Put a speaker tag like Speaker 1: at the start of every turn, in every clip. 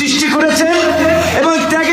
Speaker 1: সৃষ্টি করেছেন এবং ত্যাগের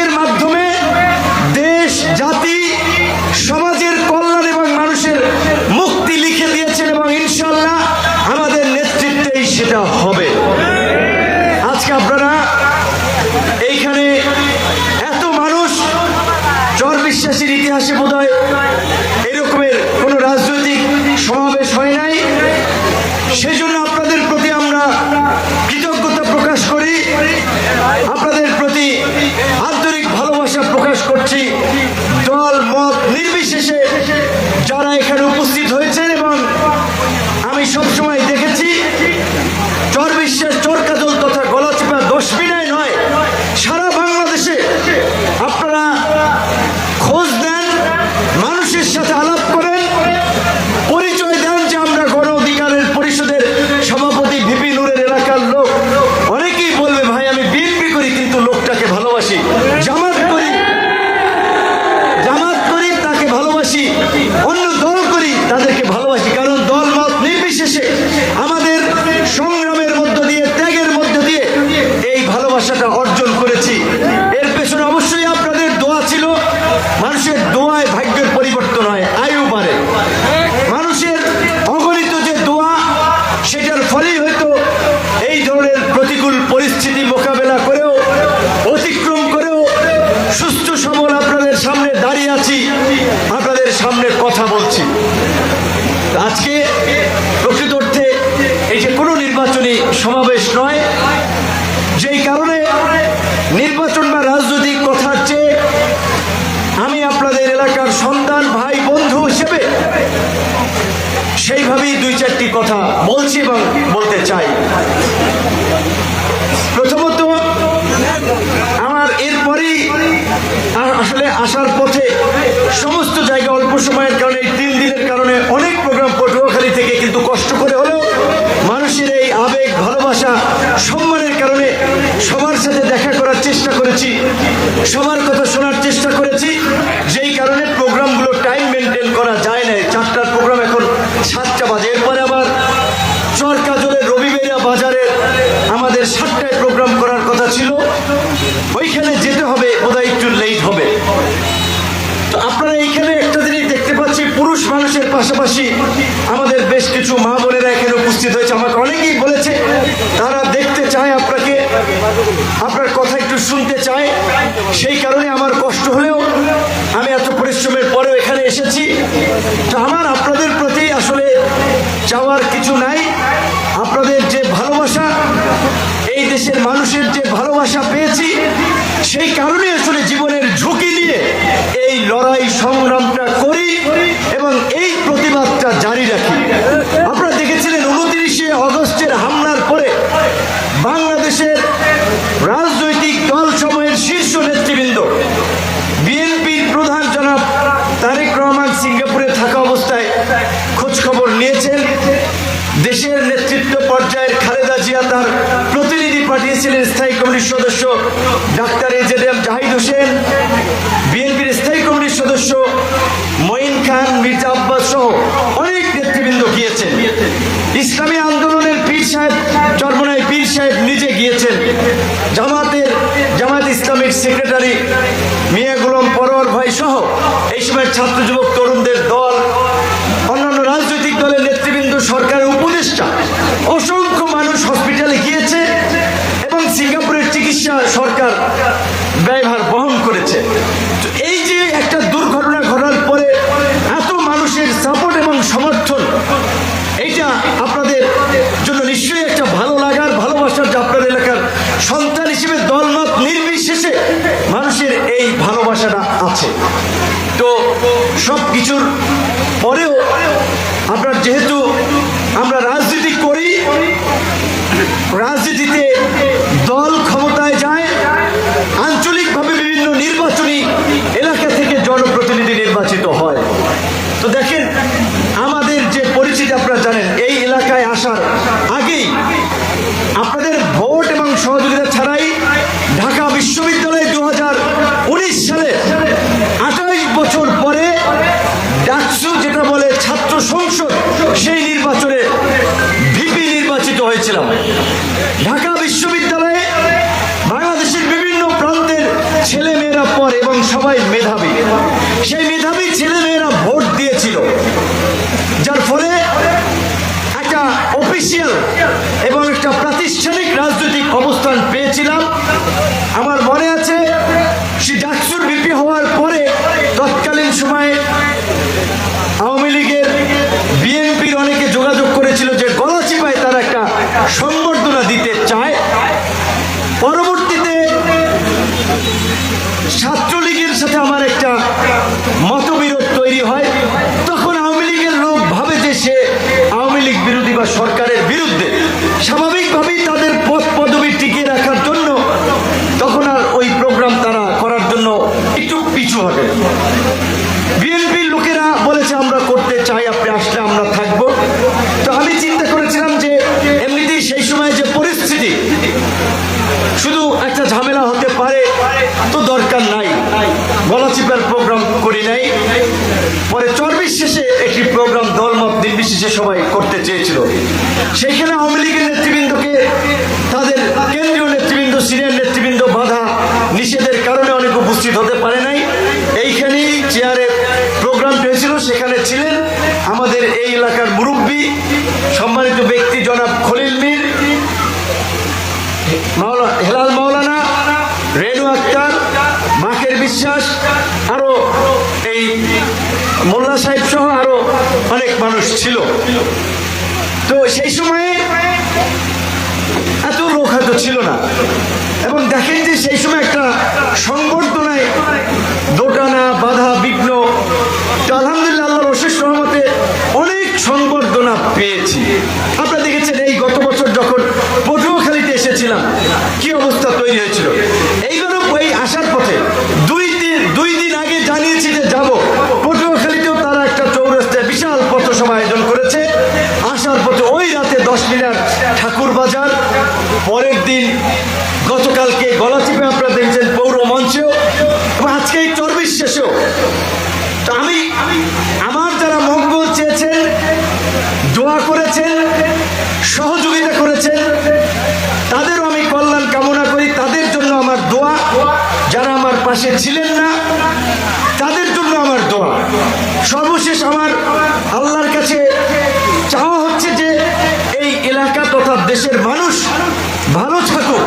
Speaker 1: সবার কথা শোনার চেষ্টা করেছি। যেই কারণে প্রোগ্রামগুলো টাইম মেনটেন করা যায় না চারটার প্রোগ্রাম এখন সাতটা বাজে। এরপরে আবার চরকাজলের রবিবেরিয়া বাজারের আমাদের সাতটায় প্রোগ্রাম করার কথা ছিল। ওইখানে যেতে হবে ওদা একটু লেট হবে। তো আপনারা এইখানে একটা জিনিস দেখতে পাচ্ছি, পুরুষ মানুষের পাশাপাশি আমাদের বেশ কিছু মা বোনেরা এখানে উপস্থিত হয়েছে। আমাকে অনেকেই বলেছে, তারা দেখতে চায় আপনাকে। আপনার কথা মানুষ শুনতে চায় সেই কারণে আমার কষ্ট হলেও আমি এত পরিশ্রমের পরেও এখানে এসেছি। তো আমার আপনাদের প্রতি আসলে যাওয়ার কিছু নাই। আপনাদের যে ভালোবাসা, এই দেশের মানুষের যে ভালোবাসা পেয়েছি, সেই কারণে ডাক্তার এজেডিএম জাহিদ হোসেন আমরা যেহেতু আমরা রাজনীতি করি রাজনীতি সবাই করতে চেয়েছিল। সেখানে আওয়ামী লীগের নেতৃবৃন্দকে তাদের কেন্দ্রীয় নেতৃবৃন্দ সিনিয়র নেতৃবৃন্দ বাধা নিষেধের কারণে অনেক উপস্থিত হতে পারে নাই। এইখানেই চেয়ারে প্রোগ্রাম হয়েছিল সেখানে ছিলেন আমাদের এই এলাকার মুরব্বী, সম্মানিত ব্যক্তি জনাব খলিল মির হেলাল মাওলানা, রেনু আক্তার, মাকের বিশ্বাস, আরও এই মোল্লা সাহেব সহ আরও অনেক মানুষ ছিল। তো সেই সময়ে এত লোক হয়তো ছিল না। এবং দেখেন যে সেই সময় একটা সংবর্ধনায় দোটানা, বাধা, বিঘ্ন আলহামদুলিল্লাহ অশেষ রহমতে অনেক সংবর্ধনা পেয়েছি। আপনারা দেখেছেন এই গত বছর যখন পটুয়াখালীতে এসেছিলাম, কি অবস্থা তৈরি হয়েছিল? পাশে ছিলেন না। তাদের জন্য আমার দোয়া। সর্বশেষ আমার আল্লাহর কাছে চাওয়া হচ্ছে যে এই এলাকা তথা দেশের মানুষ ভালো থাকুক,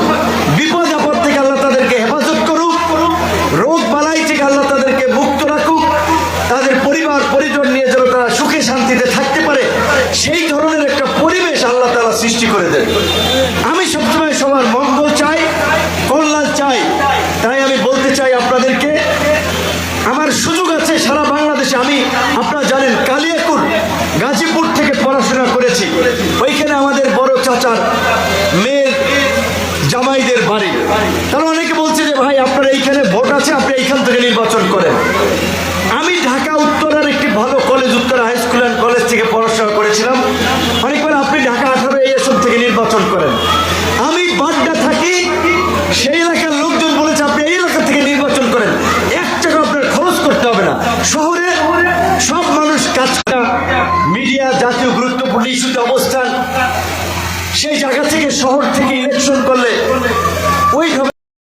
Speaker 1: বিপদ, আপদ থেকে আল্লাহ তাদেরকে হেফাজত করুক, রোগ বালাই থেকে আল্লাহ তাদেরকে মুক্ত রাখুক, তাদের পরিবার, পরিজন নিয়ে যেন তারা সুখে শান্তিতে থাকতে পারে, সেই ধরনের